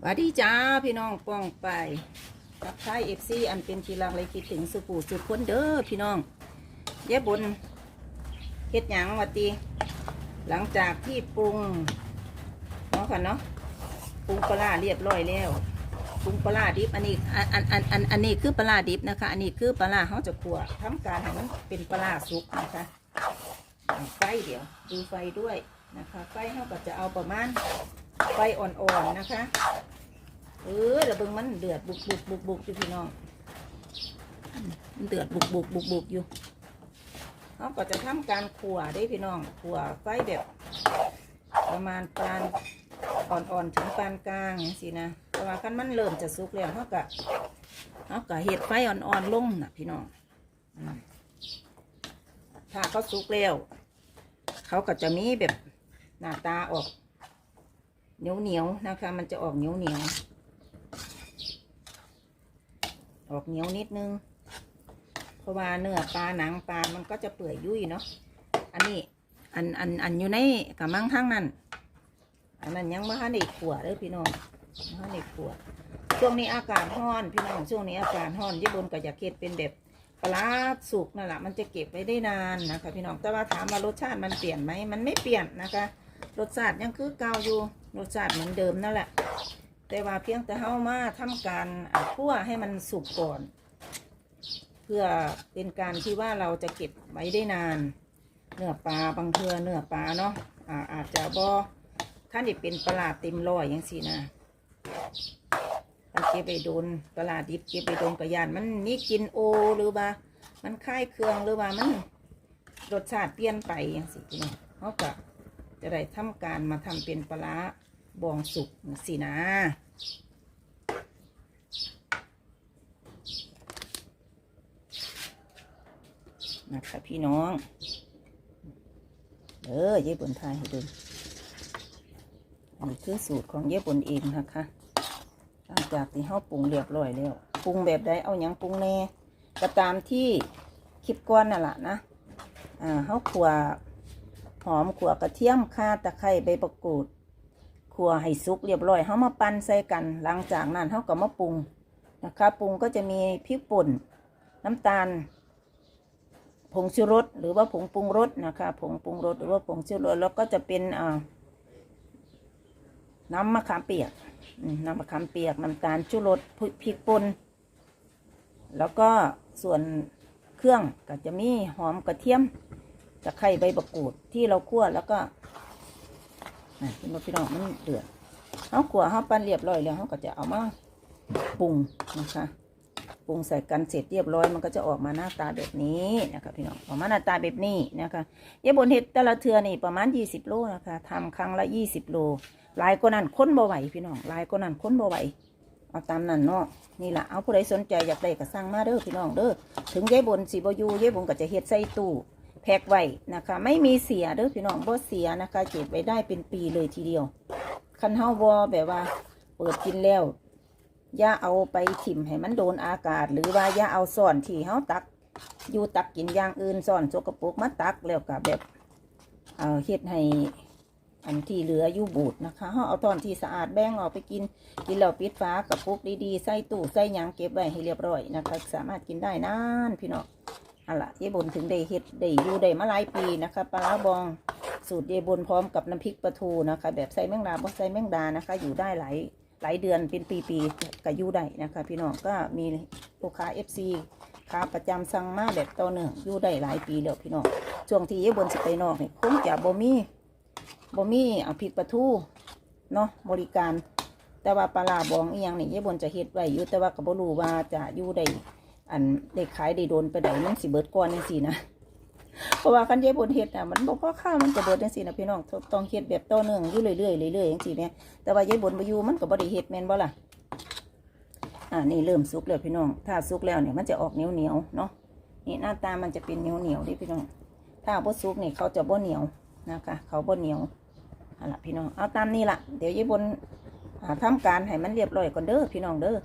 สวัสดีจ้าพี่น้องป้องไปกับท้ายเอฟซีอันเป็นทีรักเลยคิดถึงสุปูสุดคนเด้อพี่น้องเย้บนเฮ็ดหยังวัตีหลังจากที่ปรุงเนาะค่ะเนาะปรุงปลาเรียบร้อยแล้วปรุงปลาดิบอันนี้อันอันอันอันอันนี้คือปลาดิบนะคะ อันนี้คือปลาร้าเขาจะขัวทำการให้มันเป็นปลาร้าสุกนะคะไฟเดี๋ยวดูไฟด้วยนะคะไฟเขาก็จะเอาประมาณไฟอ่อนๆนะคะ เออระเบิงมันเดือดบุกบุกบุกบุกอยู่พี่น้องมันเดือดบุกบุกบุกบุกอยู่เขาก็จะทำการขัวได้พี่น้องขัวไฟแบบประมาณปานอ่อนๆถึงปานกลางอย่างสินะแต่ว่าคันมันเริ่มจะสุกแล้วเขาก็เขาก็เห็ดไฟอ่อนๆลงนะพี่น้องถ้าเขาสุกแล้วเขาก็จะมีแบบหน้าตาออกเหนียวเหนียวนะคะ มันจะออกเหนียวเหนียว ออกเหนียวนิดนึง เพราะว่าเนื้อปลาหนังปลา มันก็จะเปื่อยยุ่ยเนาะ อันนี้ อัน อัน อันอยู่ในกระมังทั้งนั้น อันนั้นยังไม่ทันได้ขวดเลยพี่น้องไม่ทันได้ขวดช่วงนี้อากาศร้อน พี่น้องช่วงนี้อากาศร้อนญี่ปุ่นก็จะเก็บเป็นแบบปลาร้าสุกนั่นแหละมันจะเก็บไว้ได้นานนะคะพี่น้อง แต่ว่าถามว่ารสชาติมันเปลี่ยนไหม มันไม่เปลี่ยนนะคะ รสชาติยังคือเก่าอยู่ รสชาติเหมือนเดิมนั่นแหละ แต่ว่าเพียงแต่เฮามาทำการคั่วให้มันสุกก่อน เพื่อเป็นการที่ว่าเราจะเก็บไว้ได้นาน เนื้อปลาบางเทือเนื้อปลาเนาะอาอาจจะบ่ท่านได้เป็นปลาเต็มรอยอย่างสินะมันเก็บไปโดนปลาดิบเก็บไปโดนกระยานมันมีกลินโอหรือว่า มันคล้ายเครื่องหรือว่ามันรสชาติเปลี่ยนไปอย่างสิพี่น้องเขาก็จะได้ทำการมาทำเป็นปลา บองสุกสินะนะคะพี่น้อง เออเย่บนทายให้ดูอันนี้คือสูตรของเย่บนเองนะคะหลังจากที่เฮาปรุงเรียบร้อยแล้ว ปรุงแบบใดเอาหยังปรุงแน่ก็ตามที่คลิปก้อนนั่นแหละนะ อ่าเฮาขัวหอมขัวกระเทียมข่าตะไคร้ใบประกูด ขัวให้สุกเรียบร้อยเขามาปั่นใส่กัน หลังจากนั้นเขาก็มาปรุงนะคะปรุงก็จะมีพริกป่น น้ำตาล ผงชูรสหรือว่าผงปรุงรสนะคะผงปรุงรสหรือว่าผงชูรสแล้วก็จะเป็นอ่าน้ำมะขามเปียกน้ำมะขามเปียกน้ำตาลชูรสพริพริกป่นแล้วก็ส่วนเครื่องก็จะมีหอมกระเทียมตะไคร้ใบบักกูดที่เราคั่วแล้วก็ นะพี่น้องพี่น้องมันเดือดเอาขัวเขาปั้นเรียบร้อยแล้วเขาก็จะเอามาปรุงนะคะปรุงใส่กันเสร็จเรียบร้อยมันก็จะออกมาหน้าตาแบบนี้นะคะพี่น้องออกมาหน้าตาแบบนี้นะคะเยบนเห็ดแต่ละเทือนี่ประมาณ 20 โลนะคะทำครั้งละ 20 โลลายก็นั่นค้นบ่ไหวพี่น้องลายก็นั่นค้นบ่ไหวเอาตามนั้นเนาะนี่แหละเอาผู้ใดสนใจอยากได้ก็สั่งมาเด้อพี่น้องเด้อถึงยายบนสีบอยูยายบนก็จะเฮ็ดใส่ตู้ แพ็กไว้นะคะ ไม่มีเสียเด้อพี่น้องบ่เสียนะคะ เก็บไว้ได้เป็นปีเลยทีเดียว คันเฮาบ่แบบว่า เปิดกินแล้วอย่าเอาไปถิ่มให้มันโดนอากาศ หรือว่าอย่าเอาซ่อนที่เฮาตัก อยู่ตักกินอย่างอื่นซ่อนสกระปรกมาตักแล้วก็แบบเอ่อเฮ็ดให้อันที่เหลืออยู่บูดนะคะเฮาเอาตอนที่สะอาดแบ่งออกไปกิน กินแล้วปิดฝากระปุกดีๆใส่ตู้ใส่หยังเก็บไว้ให้เรียบร้อยนะคะ สามารถกินได้นานพี่น้อง อะล่ะเยายบนถึงได้เฮ็ดได้อยู่ได้มาหลายปีนะคะปลาร้าบองสูตรเยายบนพร้อมกับน้ำพริกปลาทูนะคะ แบบใส่แมงดาบ่ใส่แมงดานะคะ อยู่ได้หลายหลายเดือนเป็นปีๆก็อยู่ได้นะคะ พี่น้องก็มีลูกค้า FC ค้าประจำสั่งมาแบบต่อเนื่องอยู่ได้หลายปีแล้วพี่น้องช่วงที่เยายบนสิไปนอกเนี่ยคงจะบ่มีบ่มีเอาพริกปลาทูเนาะบริการ แต่ว่าปลาร้าบองอีหยังนี่เยายบนจะเฮ็ดไว้อยู่แต่ว่าก็บ่รู้ว่าจะอยู่ได้ อันได้ขายได้โดนไปได้มันสิเบิดก่อนจังซี่นะเพราะว่าคันเย่บนเฮ็ดน่ะมันบ่พอข้าวมันจะเบิดจังซี่นะพี่น้องต้องเฮ็ดแบบต่อเนื่องอยู่เรื่อยๆเรื่อยๆจังซี่แหมแต่ว่าเย่บนบ่อยู่มันก็บ่ได้เฮ็ดแม่นบ่ล่ะอ่านี่เริ่มสุกแล้วพี่น้อง ถ้าสุกแล้วเนี่ยมันจะออกเหนียวๆเนาะนี่หน้าตามันจะเป็นเหนียวๆดิพี่น้อง ถ้าบ่สุกเนี่ยเขาจะบ่เหนียวนะคะเขาบ่เหนียวเอาล่ะพี่น้องเอาตามนี้ละเดี๋ยวเย่บนอ่าทำการให้มันเรียบร้อยก่อนเด้อพี่น้องเด้อ